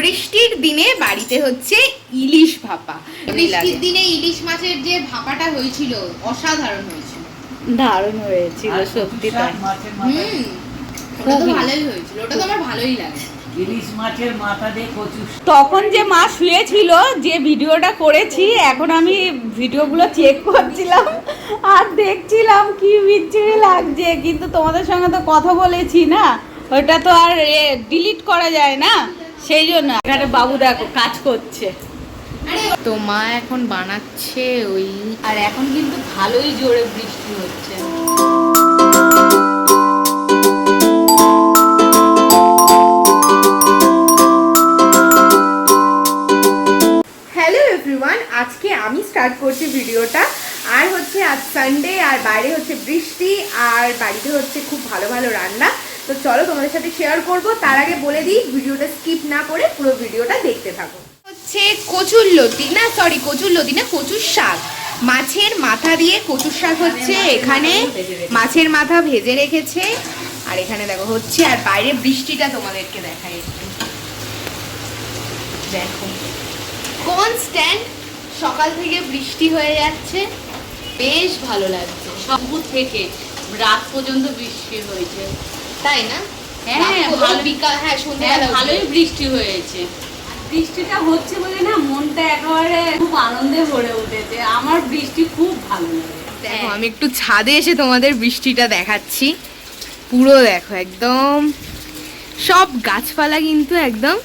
বৃষ্টির দিনে বাড়িতে হচ্ছে ইলিশ ভাপা। বৃষ্টির দিনে ইলিশ মাছের যে ভাপাটা হয়েছিল অসাধারণ হয়েছিল। দারুণ হয়েছিল সত্যি তাই। হুম ওটা তো ভালোই হয়েছিল ওটা তো আমার ভালোই লাগে। তখন যে মা শুয়েছিল যে ভিডিওটা করেছি এখন আমি ভিডিওগুলো চেক করছিলাম আর দেখছিলাম কি বিচ্ছিরি লাগছে কিন্তু তোমাদের সঙ্গে তো কথা বলেছি না। ওটা তো আর ডিলিট করা যায় না। সেই জন্য এখানে বাবু দেখো কাজ করছে। তো মা এখন বানাচ্ছে ওই আর এখন কিন্তু ভালোই জোরে বৃষ্টি হচ্ছে। হ্যালো এভরিওয়ান আজকে আমি স্টার্ট করছি ভিডিওটা। আর হচ্ছে আজ সানডে আর বাইরে হচ্ছে বৃষ্টি আর বাড়িতে হচ্ছে খুব ভালো ভালো রান্না। তো চলো তোমাদের সাথে শেয়ার করব। তার আগে বলে দিই, ভিডিওটা স্কিপ না করে পুরো ভিডিওটা দেখতে থাকো। হচ্ছে কচুর লতি না সরি কচুর লতি না, কচুর শাক। মাছের মাথা দিয়ে কচুর শাক হচ্ছে, এখানে মাছের মাথা ভেজে রেখেছে। আর এখানে দেখো, হচ্ছে, আর বাইরে বৃষ্টিটা তোমাদেরকে দেখাই। একটু দেখো কনস্ট্যান্ট সকাল থেকে বৃষ্টি হয়ে যাচ্ছে। বেশ ভালো লাগছে। দুপুর থেকে রাত পর্যন্ত বৃষ্টি হয়েছে। তাই না? হ্যাঁ, ভালো। বিকাল হ্যাঁ হ্যাঁ সন্ধ্যাবেলা ভালোই বৃষ্টি হয়েছে। বৃষ্টিটা হচ্ছে বলে না মনটা একেবারে খুব আনন্দে ভরে উঠেছে। আমার বৃষ্টি খুব ভালো লাগে। দেখো আমি একটু ছাদে এসে তোমাদের বৃষ্টিটা দেখাচ্ছি। পুরো দেখো একদম সব গাছপালা কিন্তু একদম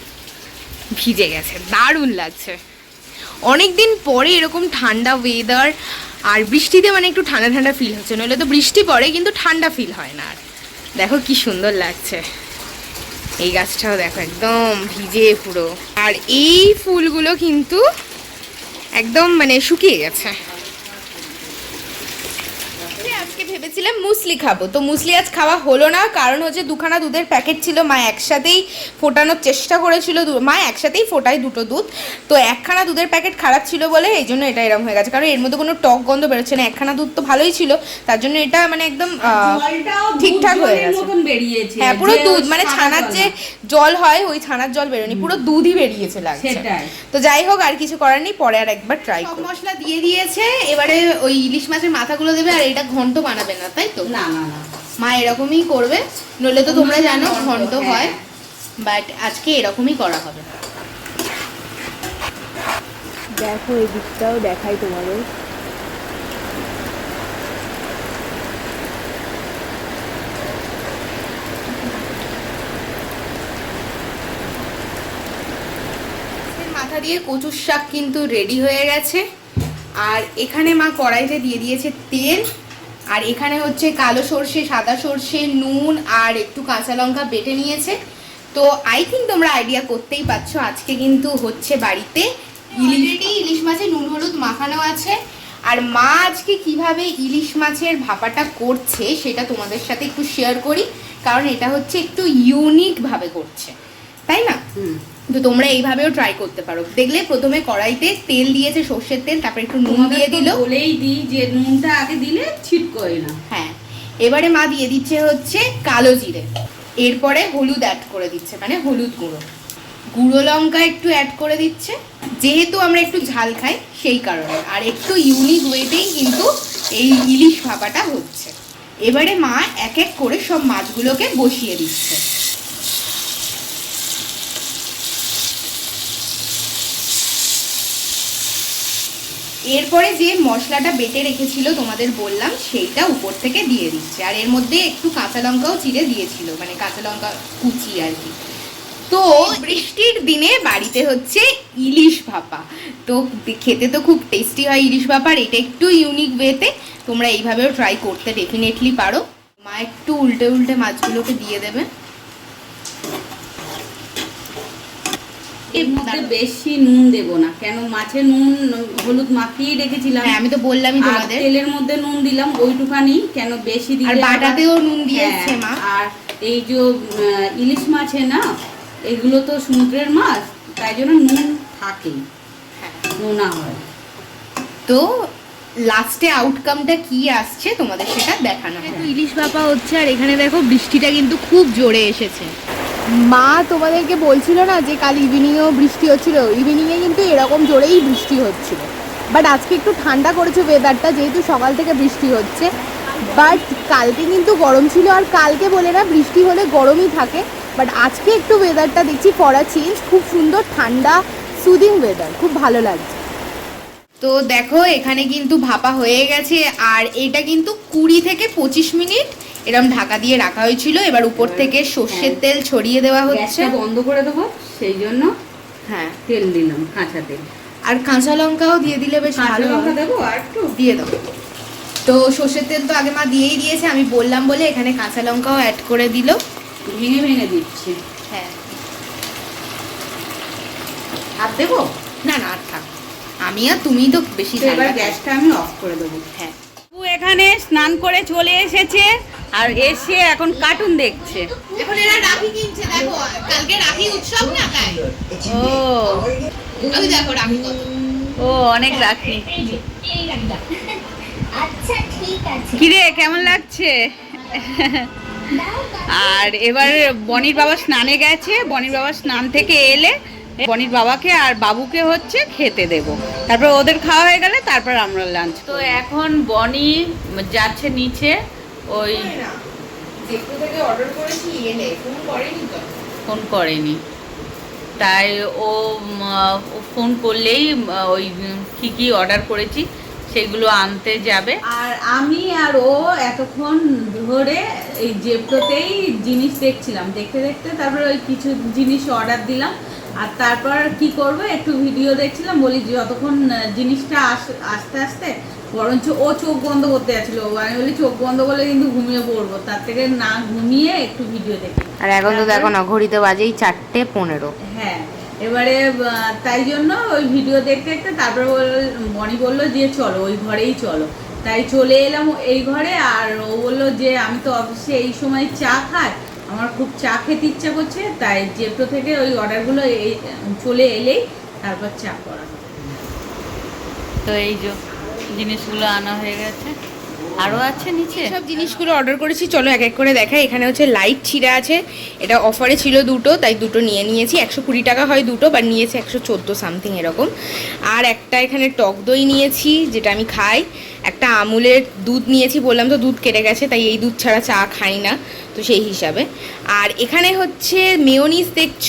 ভিজে গেছে। দারুণ লাগছে। অনেক দিন পরে এরকম ঠান্ডা ওয়েদার আর বৃষ্টিতে মানে একটু ঠান্ডা ঠান্ডা ফিল হচ্ছে। নইলে তো বৃষ্টি পড়ে কিন্তু ঠান্ডা ফিল হয় না আর। দেখো কি সুন্দর লাগছে। এই গাছটাও দেখো একদম ভিজে পুরো। আর এই ফুলগুলো কিন্তু একদম মানে শুকিয়ে গেছে। আজকে ভেবেছিলাম মুসলি খাব। তো মুসলি আজ খাওয়া হলো না কারণ হচ্ছে দুখানা দুধের প্যাকেট ছিল মা একসাথেই ফোটানোর চেষ্টা করেছিল মা একসাথেই ফোটায় দুটো দুধ। তো একখানা দুধের প্যাকেট খারাপ ছিল বলে এই জন্য এটা এরকম হয়ে গেছে। কারণ এর মধ্যে কোনো টক গন্ধ বেরোচ্ছে না একখানা দুধ তো ভালোই ছিল তার জন্য এটা মানে একদম ঠিকঠাক হয়ে গেছে। হ্যাঁ পুরো দুধ মানে ছানার যে জল হয় ওই ছানার জল বেরোনি পুরো দুধই বেরিয়েছে লাগছে। তো যাই হোক আর কিছু করার নেই পরে আর একবার ট্রাই মশলা দিয়ে দিয়েছে এবারে ওই ইলিশ মাছের মাথাগুলো দেবে আর এটা ঘন্ট বানাবে না তাই তো? না না না। মা এরকমই করবে নইলে তো তোমরা জানো ঘন্ট, ঘন্ট হ্যাঁ। হয় বাট আজকে এরকমই করা হবে। দেখো এই দিকটাও দেখাই তোমাদের। মাথা দিয়ে কচুর শাক কিন্তু রেডি হয়ে গেছে আর এখানে মা কড়াইতে দিয়ে দিয়েছে তেল আর এখানে হচ্ছে কালো সর্ষে সাদা সর্ষে নুন আর একটু কাঁচা লঙ্কা বেটে নিয়েছে। তো আই থিঙ্ক তোমরা আইডিয়া করতেই পারছ আজকে কিন্তু হচ্ছে বাড়িতে অলরেডি ইলিশ মাছে নুন হলুদ মাখানো আছে। আর মা আজকে কীভাবে ইলিশ মাছের ভাপাটা করছে সেটা তোমাদের সাথে একটু শেয়ার করি কারণ এটা হচ্ছে একটু ইউনিক ভাবে করছে। তাই না? হুম। তো তোমরা এইভাবেও ট্রাই করতে পারো। দেখলে প্রথমে কড়াইতে তেল দিয়েছে সর্ষের তেল তারপরে একটু নুন দিয়ে দিল। বলেই দিই যে নুনটা আগে দিলে ছিটকোয় না। হ্যাঁ এবারে মা দিয়ে দিচ্ছে হচ্ছে কালো জিরে। এরপরে হলুদ অ্যাড করে দিচ্ছে মানে হলুদ গুঁড়ো। গুঁড়ো লঙ্কা একটু অ্যাড করে দিচ্ছে। যেহেতু আমরা একটু ঝাল খাই সেই কারণে। আর একটু ইউনিক ওয়েতেই কিন্তু এই ইলিশ ভাপাটা হচ্ছে। এবারে মা এক এক করে সব মাছগুলোকে বসিয়ে দিচ্ছে। এরপরে যে মশলাটা বেটে রেখেছিল তোমাদের বললাম, সেইটা উপর থেকে দিয়ে দিচ্ছে। আর এর মধ্যে একটু কাঁচা লঙ্কাও চিড়ে দিয়েছিল মানে কাঁচা লঙ্কা কুচি আর কি। তো বৃষ্টির দিনে বাড়িতে হচ্ছে ইলিশ ভাপা। তো খেতে তো খুব টেস্টি হয় ইলিশ ভাপার, এটা একটু ইউনিক ওয়েতে তোমরা এইভাবেও ট্রাই করতে ডেফিনেটলি পারো। মা একটু উল্টে উল্টে মাছগুলোকে দিয়ে দেবে। এর মধ্যে বেশি নুন দেব না। কেন? মাছে নুন হলুদ মাখিয়ে রেখেছিলাম। হ্যাঁ আমি তো বললামই তোমাদের। তেলের মধ্যে নুন দিলাম ওইটুখানি কেন বেশি দিলে আর বাটাতেও নুন দিয়েছে হ্যাঁ, মা। আর এই যে ইলিশ মাছে না এগুলো তো সমুদ্রের মাছ তাই জন্য নুন থাকে। হ্যাঁ। নোনা হয়। তো লাস্টে আউটকামটা কি আসছে তোমাদের সেটা দেখানো হবে ইলিশ ভাপা হচ্ছে আর এখানে দেখো বৃষ্টিটা কিন্তু খুব জোরে এসেছে। মা তোমাদেরকে বলছিল না যে কাল ইভিনিংয়েও বৃষ্টি হচ্ছিল? ইভিনিংয়ে কিন্তু এরকম জোরেই বৃষ্টি হচ্ছিল। বাট আজকে একটু ঠান্ডা করেছে ওয়েদারটা যেহেতু সকাল থেকে বৃষ্টি হচ্ছে। বাট কালকে কিন্তু গরম ছিল, আর কালকে বলে না, বৃষ্টি হলে গরমই থাকে। বাট আজকে একটু ওয়েদারটা দেখছি পড়া চেঞ্জ খুব সুন্দর ঠান্ডা সুদিং ওয়েদার খুব ভালো লাগছে। তো দেখো, এখানে কিন্তু ভাপা হয়ে গেছে, আর এটা কিন্তু কুড়ি থেকে পঁচিশ মিনিট এরম ঢাকা দিয়ে রাখা হয়েছিল। এবার উপর থেকে সর্ষের তেল ছড়িয়ে দেওয়া হচ্ছে। বন্ধ করে দেবো সেই জন্য হ্যাঁ। তেল দিলাম কাঁচা তেল। আর কাঁচা লঙ্কাও দিয়ে দিলে বেশ ভালো লঙ্কা দেবো আর একটু? দিয়ে দাও তো সর্ষের তেল তো আগে মা দিয়েই দিয়েছে আমি বললাম বলে এখানে কাঁচা লঙ্কাও অ্যাড করে দিল। ভেঙে ভেঙে দিচ্ছি। হ্যাঁ। আর দেবো? না না আর থাক। আমি আর তুমি তো বেশি এবার গ্যাসটা আমি অফ করে দেবো। হ্যাঁ। এখানে স্নান করে চলে এসেছে আর এসে এখন কার্টুন দেখছে। এখন এরা রাখি কিনছে দেখো কালকে রাখি উৎসব না তাই? ও। দেখো রাখি ও অনেক রাখি। আচ্ছা ঠিক আছে। কিরে কেমন লাগছে? আর এবার বনির বাবা স্নানে গেছে বনির বাবা স্নান থেকে এলে বনির বাবাকে আর বাবুকে হচ্ছে খেতে দেব। তারপর ওদের খাওয়া হয়ে গেলে তারপর আমরা লাঞ্চ তো এখন বনি যাচ্ছে নিচে ওই ফোন করেনি ফোন করেনি। তাই ও ফোন করলেই ওই কি কি অর্ডার করেছি সেগুলো আনতে যাবে। আর আমি আর ও এতক্ষণ ধরে এই জেপ্টোতেই জিনিস দেখছিলাম। দেখতে দেখতে তারপরে ওই কিছু জিনিস অর্ডার দিলাম। আর তারপর কি করব? একটু ভিডিও দেখছিলাম বলি যতক্ষণ জিনিসটা আস- আস্তে আস্তে বরঞ্চ ও চোখ বন্ধ করতে যাচ্ছিল। আমি বলি চোখ বন্ধ করলে কিন্তু ঘুমিয়ে পড়ব। তার থেকে না ঘুমিয়ে একটু ভিডিও দেখি। আর এখন তো দেখো না ঘড়িতে বাজেই চারটে পনেরো। হ্যাঁ এবারে তাই জন্য ওই ভিডিও দেখতে দেখতে তারপরে মনি বলল যে চলো ওই ঘরেই চলো। তাই চলে এলাম এই ঘরে আর ও বলল যে আমি তো অফিসে এই সময় চা খাই। আমার খুব চা খেতে ইচ্ছা করছে, তাই জেপ্টো থেকে ওই অর্ডারগুলো চলে এলেই তারপর চা করা তো এই যে জিনিসগুলো আনা হয়ে গেছে। আরও আছে নিচে? সব জিনিসগুলো অর্ডার করেছি, চলো এক এক করে দেখাই। এখানে হচ্ছে লাইট ছিঁড়া আছে। এটা অফারে ছিল দুটো, তাই দুটো নিয়ে নিয়েছি। একশো কুড়ি টাকা হয় দুটো বা নিয়েছি একশো চোদ্দ সামথিং এরকম। আর একটা এখানে টক দই নিয়েছি, যেটা আমি খাই। একটা আমুলের দুধ নিয়েছি, বললাম তো দুধ কেটে গেছে, তাই এই দুধ ছাড়া চা খাই না, তো সেই হিসাবে। আর এখানে হচ্ছে মেয়োনিজ দেখছ,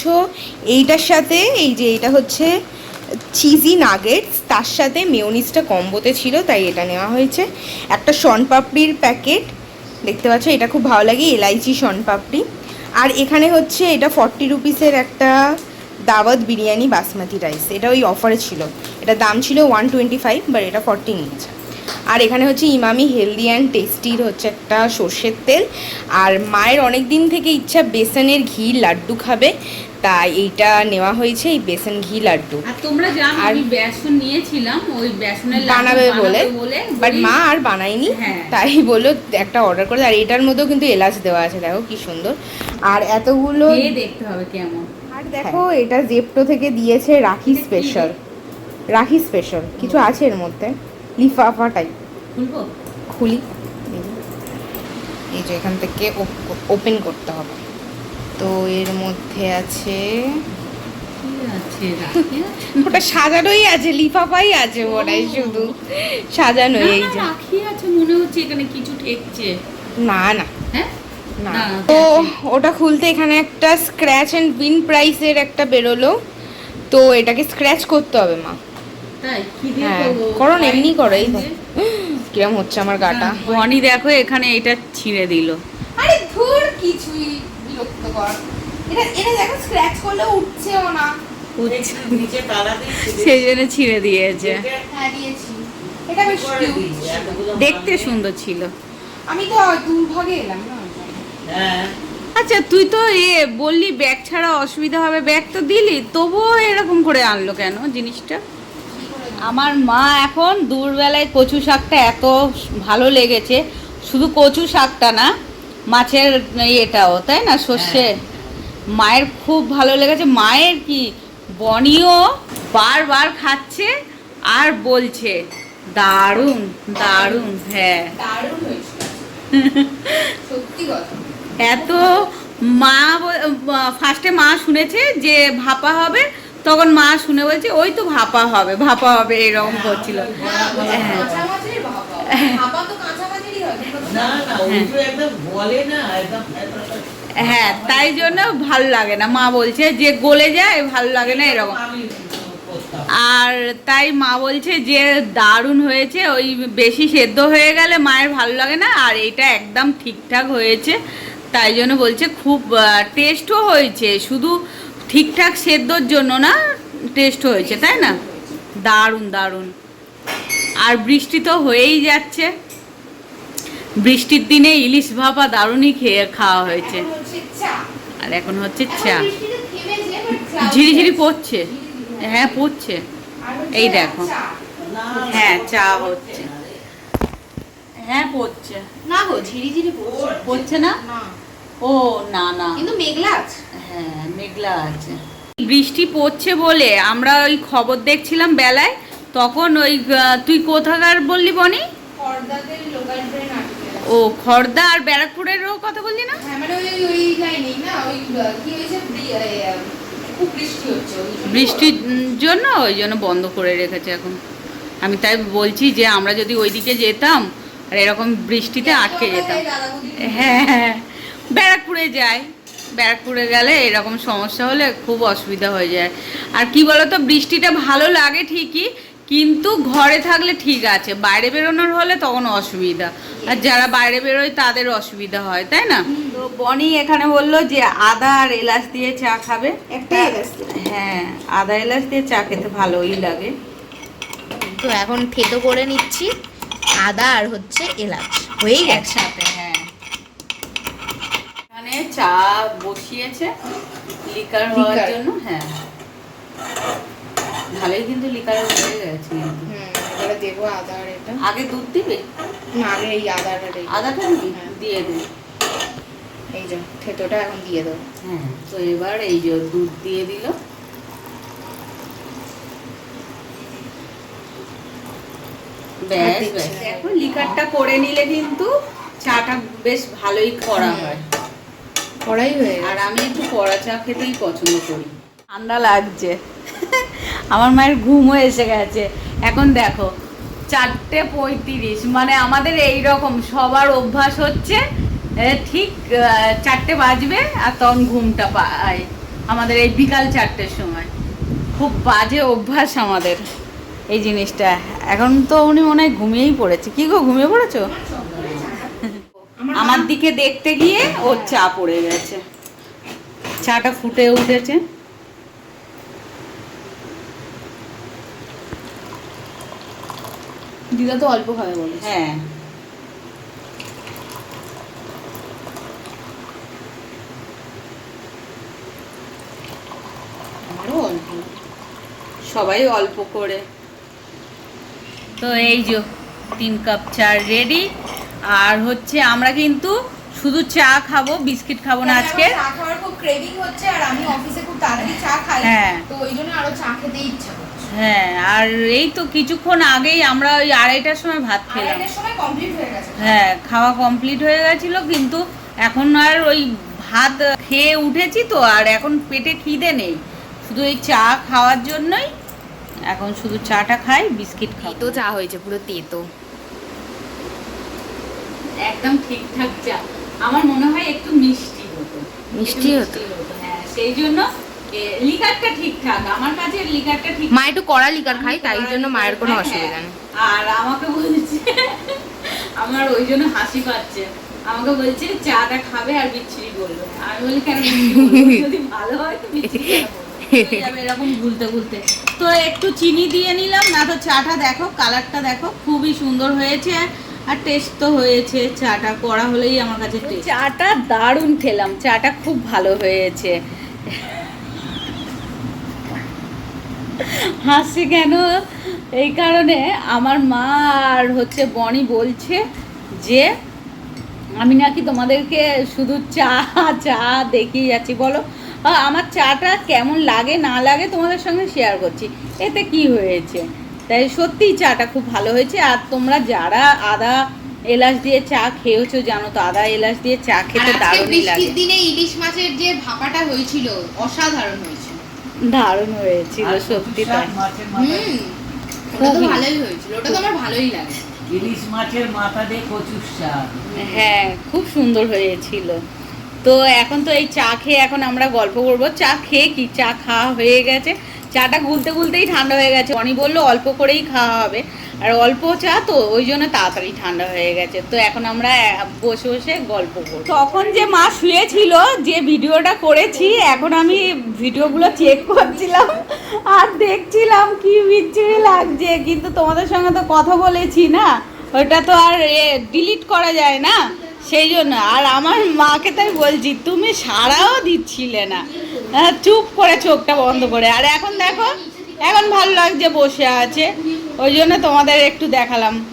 এইটার সাথে, এই যে এটা হচ্ছে চিজি নাগেটস তার সাথে মেয়োনিজটা কম্বোতে ছিল, তাই এটা নেওয়া হয়েছে। একটা শনপাপড়ির প্যাকেট দেখতে পাচ্ছ, এটা খুব ভালো লাগে, এলাইচি শনপাপড়ি। আর এখানে হচ্ছে এটা ফর্টি রুপিসের একটা দাওয়াত বিরিয়ানি বাসমতি রাইস এটা ওই অফারে ছিল। এটা দাম ছিল ওয়ান টোয়েন্টি ফাইভ বাট এটা ফর্টি নিয়েছে। আর এখানে হচ্ছে ইমামি হেলদি অ্যান্ড টেস্টির হচ্ছে একটা সর্ষের তেল। আর মায়ের অনেক দিন থেকে ইচ্ছা, বেসনের ঘি লাড্ডু খাবে। তাই এইটা নেওয়া হয়েছে এই বেসন ঘি লাড্ডু। আর তোমরা জানো আমি বেসন নিয়েছিলাম ওই বেসনের বানাবে বলে বাট মা আর বানায়নি হ্যাঁ। তাই বলল একটা অর্ডার করে আর এটার মধ্যেও কিন্তু এলাচ দেওয়া আছে দেখো কি সুন্দর। আর এতগুলো দেখতে হবে কেমন। আর দেখো এটা জেপটো থেকে দিয়েছে রাখি স্পেশাল রাখি স্পেশাল কিছু আছে এর মধ্যে। লিফাফা টাইপ খুলবো? খুলি। এই যে। এই যে এখান থেকে ওপেন করতে হবে। তো এর মধ্যে আছে? ওটা সাজানোই আছে লিফাফাই আছে ওটাই শুধু। সাজানো না, এই যে। রাখি আছে মনে হচ্ছে এখানে কিছু ঠেকছে। না না। হ্যাঁ? তো ওটা খুলতে এখানে একটা স্ক্র্যাচ অ্যান্ড উইন প্রাইসের একটা বেরোলো। তো এটাকে স্ক্র্যাচ করতে হবে মা। হ্যাঁ করো না, এমনি করো এই? কিরম হচ্ছে আমার গাটা। বনি দেখো এখানে এটা ছিঁড়ে দিল। আরে ধুর কিছুই বিরক্ত কর। এটা এটা দেখো স্ক্র্যাচ করলে উঠছেও না। নিচে তালা দিয়েছি। সেই জন্য ছিঁড়ে দিয়েছে। হ্যাঁ এটা বেশ দেখতে সুন্দর ছিল। আমি তো দুর্ভাগে এলাম না? হ্যাঁ। আচ্ছা তুই তো এ বললি ব্যাগ ছাড়া অসুবিধা হবে। ব্যাগ তো দিলি তবুও এরকম করে আনলো কেন জিনিসটা? আমার মা এখন দূরবেলায় কচু শাকটা এত ভালো লেগেছে। শুধু কচু শাকটা না মাছের এটাও তাই না? সর্ষে। মায়ের খুব ভালো লেগেছে। মায়ের কি বনিও বারবার খাচ্ছে আর বলছে দারুণ দারুণ। হ্যাঁ। এত মা ফার্স্টে মা শুনেছে যে ভাপা হবে তখন মা শুনে বলছে ওই তো ভাপা হবে ভাপা হবে। এরকম করছিল। হ্যাঁ। হয়। হ্যাঁ তাই জন্য ভালো লাগে না। মা বলছে যে গলে যায় ভালো লাগে না এরকম। আর তাই মা বলছে যে দারুণ হয়েছে ওই বেশি সেদ্ধ হয়ে গেলে মায়ের ভালো লাগে না আর এটা একদম ঠিকঠাক হয়েছে। তাই জন্য বলছে খুব টেস্টও হয়েছে শুধু ঠিকঠাক সেদ্ধর জন্য না টেস্ট হয়েছে তাই না? দারুণ দারুণ। আর বৃষ্টি তো হয়েই যাচ্ছে। বৃষ্টির দিনে ইলিশ ভাপা দারুণই খেয়ে খাওয়া হয়েছে। আর এখন হচ্ছে চা। ঝিরিঝিরি পড়ছে। হ্যাঁ পড়ছে। এই দেখো। হ্যাঁ চা হচ্ছে। হ্যাঁ পড়ছে। না গো ঝিরিঝিরি পড়ছে। না? ও না না। কিন্তু মেঘলা আছে। হ্যাঁ মেঘলা আছে। বৃষ্টি পড়ছে বলে আমরা ওই খবর দেখছিলাম বেলায়। তখন ওই তুই কোথাকার বললি বনি? Local train. ও খর্দা আর ব্যারাকপুরেরও কথা বললি না? হ্যাঁ মানে ওই ওই লাইনেই না? ওই কি হয়েছে? বৃষ্টি হচ্ছে বৃষ্টির জন্য? ওই জন্য বন্ধ করে রেখেছে এখন। আমি তাই বলছি যে আমরা যদি ওইদিকে যেতাম আর এরকম বৃষ্টিতে আটকে যেতাম। হ্যাঁ হ্যাঁ ব্যারাকপুরে যাই। ব্যারাকপুরে গেলে এরকম সমস্যা হলে খুব অসুবিধা হয়ে যায়। আর কি বলতো বৃষ্টিটা ভালো লাগে ঠিকই কিন্তু ঘরে থাকলে ঠিক আছে বাইরে বেরোনোর হলে তখন অসুবিধা। আর যারা বাইরে বেরোয় তাদের অসুবিধা হয় তাই না? তো বনি এখানে বলল যে আদা আর এলাচ দিয়ে চা খাবে। এলাচ হ্যাঁ আদা এলাচ দিয়ে চা খেতে ভালোই লাগে। তো এখন থেতো করে নিচ্ছি আদা আর হচ্ছে এলাচ। হয়েই গেছে। একসাথে হ্যাঁ। এখানে চা বসিয়েছে লিকার হওয়ার জন্য হ্যাঁ। ভালোই কিন্তু লিকার হয়ে গেছে কিন্তু। এবারে দেবো আদা আর এটা। আগে দুধ দিবে? না আগে এই আদাটা দিই। আদাটা দিবি হ্যাঁ। দিয়ে দে এই যে থেতোটা এখন দিয়ে দেবো। হ্যাঁ তো এবার এই যে দুধ দিয়ে দিল। ব্যাস ব্যাস। দেখো লিকারটা করে নিলে কিন্তু চাটা বেশ ভালোই করা হয়। কড়াই হয়ে আর আমি একটু কড়া চা খেতেই পছন্দ করি। ঠান্ডা লাগছে। আমার মায়ের ঘুমও এসে গেছে। এখন দেখো, চারটে পঁয়ত্রিশ মানে আমাদের এই রকম সবার অভ্যাস হচ্ছে ঠিক চারটে বাজবে আর তখন ঘুমটা পায় আমাদের এই বিকাল চারটের সময়। খুব বাজে অভ্যাস আমাদের এই জিনিসটা। এখন তো উনি মনে হয় ঘুমিয়েই পড়েছে। কি গো, ঘুমিয়ে পড়েছো? আমার দিকে দেখতে গিয়ে ওর চা পড়ে গেছে। চাটা ফুটে উঠেছে। দিদা তো অল্প খাবে বলে হ্যাঁ। সবাই অল্প করে। তো এই যে তিন কাপ চা রেডি আর হচ্ছে আমরা কিন্তু শুধু চা খাব বিস্কিট খাব না আজকে। চা খাওয়ার খুব ক্রেভিং হচ্ছে আর আমি অফিসে খুব তাড়াতাড়ি চা খাই। হ্যাঁ। তো ওই জন্য আরও চা খেতে ইচ্ছা হ্যাঁ আর এই তো কিছুক্ষণ আগেই আমরা ওই আড়াইটার সময় ভাত খেলাম। সময় কমপ্লিট হয়ে গেছে। হ্যাঁ খাওয়া কমপ্লিট হয়ে গেছিল কিন্তু এখন আর ওই ভাত খেয়ে উঠেছি তো আর এখন পেটে খিদে নেই। শুধু এই চা খাওয়ার জন্যই এখন শুধু চাটা খাই বিস্কিট খাই তেতো চা হয়েছে পুরো তেতো। একদম ঠিকঠাক চা। আমার মনে হয় একটু মিষ্টি হতো? মিষ্টি হতো? হ্যাঁ সেই জন্য লিকারটা ঠিকঠাক আমার কাছে লিকারটা ঠিক মা একটু কড়া লিকার খাই তাই জন্য মায়ের কোনো হ্যাঁ, অসুবিধা নেই। আর আমাকে বলছে আমার ওই জন্য হাসি পাচ্ছে। আমাকে বলছে চাটা খাবে আর বিচ্ছিরি বলবে। আমি বলি কেন যদি ভালো হয় তো বিচ্ছিরি এরকম ভুলতে ভুলতে তো একটু চিনি দিয়ে নিলাম না তো চাটা দেখো কালারটা দেখো খুবই সুন্দর হয়েছে আর টেস্ট তো হয়েছে। চাটা করা হলেই আমার কাছে চাটা দারুণ খেলাম চাটা খুব ভালো হয়েছে। হাসি কেন? এই কারণে আমার মা আর হচ্ছে বনি বলছে যে আমি নাকি তোমাদেরকে শুধু চা চা দেখিয়ে যাচ্ছি। বলো আমার চাটা কেমন লাগে না লাগে তোমাদের সঙ্গে শেয়ার করছি। এতে কি হয়েছে? তাই সত্যিই চাটা খুব ভালো হয়েছে। আর তোমরা যারা আদা এলাচ দিয়ে চা খেয়েছো জানো তো আদা এলাচ দিয়ে চা খেতে দারুণই লাগে। দিনে ইলিশ মাছের যে ভাপাটা হয়েছিল অসাধারণ হয়েছিল। দারুণ হয়েছিল সত্যি তাই। হুম ওটা তো ভালোই হয়েছিল ওটা তো আমার ভালোই লাগে। ইলিশ মাছের মাথা দিয়ে কচুর শাক। হ্যাঁ খুব সুন্দর হয়েছিল। তো এখন তো এই চা খেয়ে এখন আমরা গল্প করব। চা খেয়ে কি? চা খাওয়া হয়ে গেছে। চাটা গুলতে গুলতেই ঠান্ডা হয়ে গেছে। অনি বলল অল্প করেই খাওয়া হবে। আর অল্প চা তো ওই জন্য তাড়াতাড়ি ঠান্ডা হয়ে গেছে। তো এখন আমরা বসে বসে গল্প করব। তখন যে মা শুয়েছিল যে ভিডিওটা করেছি এখন আমি ভিডিওগুলো চেক করছিলাম আর দেখছিলাম কি বিচ্ছিরি লাগছে। কিন্তু তোমাদের সঙ্গে তো কথা বলেছি না ওটা তো আর ডিলিট করা যায় না। সেই জন্য আর আমার মাকে তাই বলছি তুমি সারাও দিচ্ছিলে না। আহ, চুপ করে চোখটা বন্ধ করে। আর এখন দেখো এখন ভালো লাগছে বসে আছে। ওই জন্য তোমাদের একটু দেখালাম।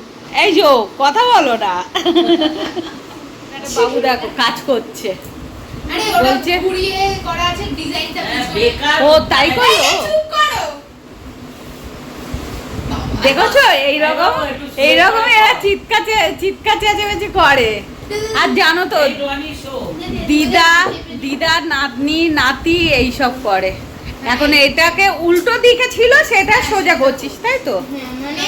এই যো কথা বলো না। বাবু দেখো কাজ করছে। বলছে? হ্যাঁ, ও তাই করো চুপ করো। দেখেছ? এইরকম এইরকম এরা চিৎকার চে- চিৎকার করে। আর জানো তো দিদা দিদা নাতনি নাতি এইসব করে। এখন এটাকে উল্টো দিকে ছিল সেটা সোজা করছিস তাই তো? হ্যাঁ, মানে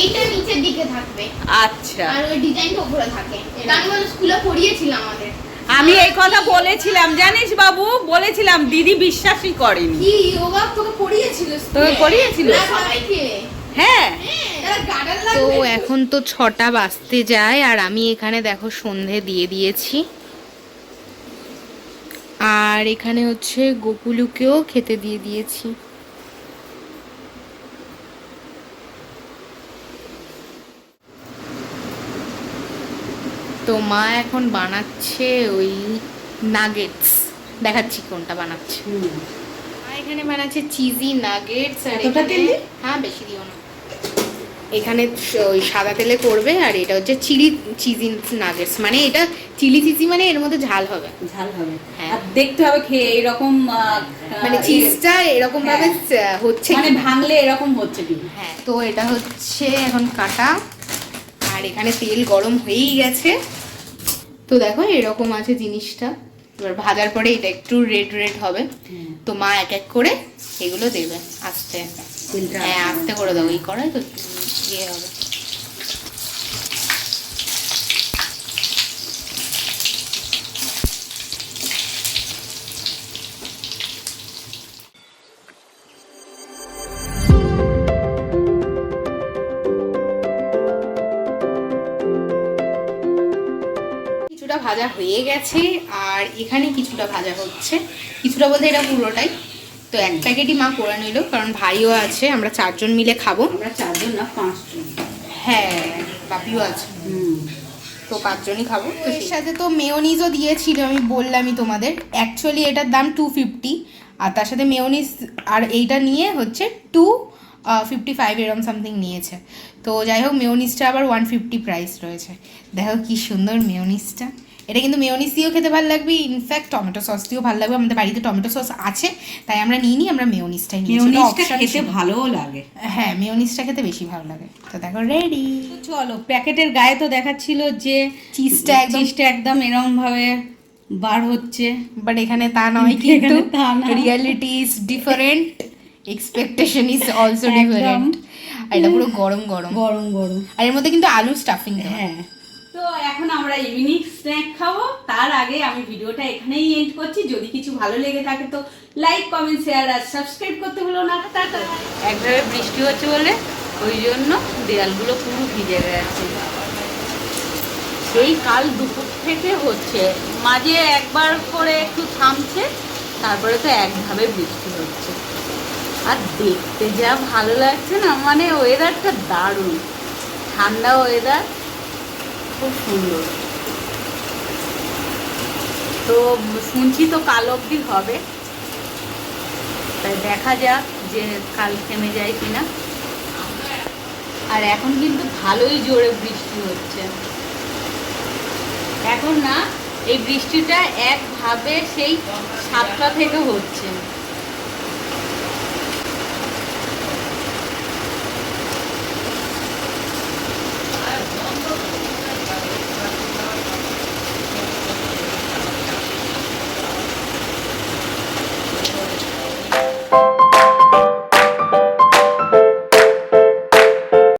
এইটা নিচের দিকে থাকবে। আচ্ছা। আর ওই ডিজাইনটা উপরে থাকে। কারণ আমি স্কুলে পড়িয়েছিলাম আমাদের। আমি এই কথা বলেছিলাম জানিস বাবু? বলেছিলাম দিদি বিশ্বাসই করেনি। কি ওগা তোকে পড়িয়েছিল তোকে করিয়েছিল সবাইকে। হ্যাঁ। তো এখন তো ছটা বাজতে যায় আর আমি এখানে দেখো সন্ধে দিয়ে দিয়েছি। আর এখানে হচ্ছে গোকুলুকেও খেতে দিয়ে দিয়েছি। তো মা এখন বানাচ্ছে ওই নাগেটস দেখাচ্ছি কোনটা বানাচ্ছে। মা এখানে বানাচ্ছে চিজি নাগেটস আর? হ্যাঁ বেশি দিও না। এখানে ওই সাদা তেলে করবে আর এটা হচ্ছে চিলি চিজি নাগেটস। মানে এটা চিলি চিজি মানে এর মধ্যে ঝাল হবে। ঝাল হবে। হ্যাঁ। আর দেখতে হবে খেয়ে এরকম মানে চিজটা এরকম ভাবে হ্যাঁ। হচ্ছে মানে ভাঙলে এরকম হচ্ছে কি? হ্যাঁ তো এটা হচ্ছে এখন কাটা। আর এখানে তেল গরম হয়েই গেছে। তো দেখো এরকম আছে জিনিসটা। এবার ভাজার পরে এটা একটু রেড রেড হবে। তো মা এক এক করে এগুলো দেবে আস্তে আস্তে তেলটা হ্যাঁ আস্তে করে দাও এই করাই তো ইয়ে হবে। কিছুটা ভাজা হয়ে গেছে আর এখানে কিছুটা ভাজা হচ্ছে। কিছুটা বলতে এটা পুরোটাই তো এক প্যাকেটই মা করে নিল কারণ ভাইও আছে আমরা চারজন মিলে খাব। আমরা চারজন না পাঁচজন। হ্যাঁ বাপিও আছে। হুম। তো পাঁচজনই খাব। তো এর সাথে তো মেয়োনিজও দিয়েছিল আমি বললামই তোমাদের। অ্যাকচুয়ালি এটার দাম টু ফিফটি আর তার সাথে মেয়োনিজ আর এইটা নিয়ে হচ্ছে টু ফিফটি ফাইভ এরম সামথিং নিয়েছে। তো যাই হোক মেয়োনিজটা আবার ওয়ান ফিফটি প্রাইস রয়েছে। দেখো কি সুন্দর মেয়োনিজটা এটা কিন্তু মেয়োনিজ দিয়েও খেতে ভালো লাগবে ইনফ্যাক্ট টমেটো সস দিয়েও ভালো লাগবে আমাদের বাড়িতে টমেটো সস আছে তাই আমরা নিই নি আমরা মেয়োনিজটাই নিই। মেয়োনিজটা খেতে ভালোও লাগে। হ্যাঁ মেয়োনিজটা খেতে বেশি ভালো লাগে। তো দেখো রেডি চলো প্যাকেটের গায়ে তো দেখাচ্ছিল যে চিজটা একদম চিজটা একদম এরকম ভাবে বার হচ্ছে। বাট এখানে তা নয় কিন্তু reality is different expectation is also different আর এটা পুরো গরম গরম। গরম গরম। আর এর মধ্যে কিন্তু আলু স্টাফিং হ্যাঁ। তো এখন আমরা ইভিনিং স্ন্যাক খাব। তার আগে আমি ভিডিওটা এখানেই এন্ড করছি। যদি কিছু ভালো লেগে থাকে তো লাইক কমেন্ট শেয়ার আর সাবস্ক্রাইব করতে ভুলো না। টাটা। একভাবে বৃষ্টি হচ্ছে বলে ওই জন্য দেয়ালগুলো পুরো ভিজে গেছে। সেই কাল দুপুর থেকে হচ্ছে, মাঝে একবার করে একটু থামছে, তারপরে তো একভাবে বৃষ্টি হচ্ছে। আর দেখতে যা ভালো লাগছে না মানে ওয়েদারটা দারুণ। ঠান্ডা ওয়েদার খুব সুন্দর। তো শুনছি তো কাল অবধি হবে। তাই দেখা যাক যে কাল থেমে যায় কিনা। আর এখন কিন্তু ভালোই জোরে বৃষ্টি হচ্ছে। এখন না, এই বৃষ্টিটা একভাবে সেই সাতটা থেকে হচ্ছে।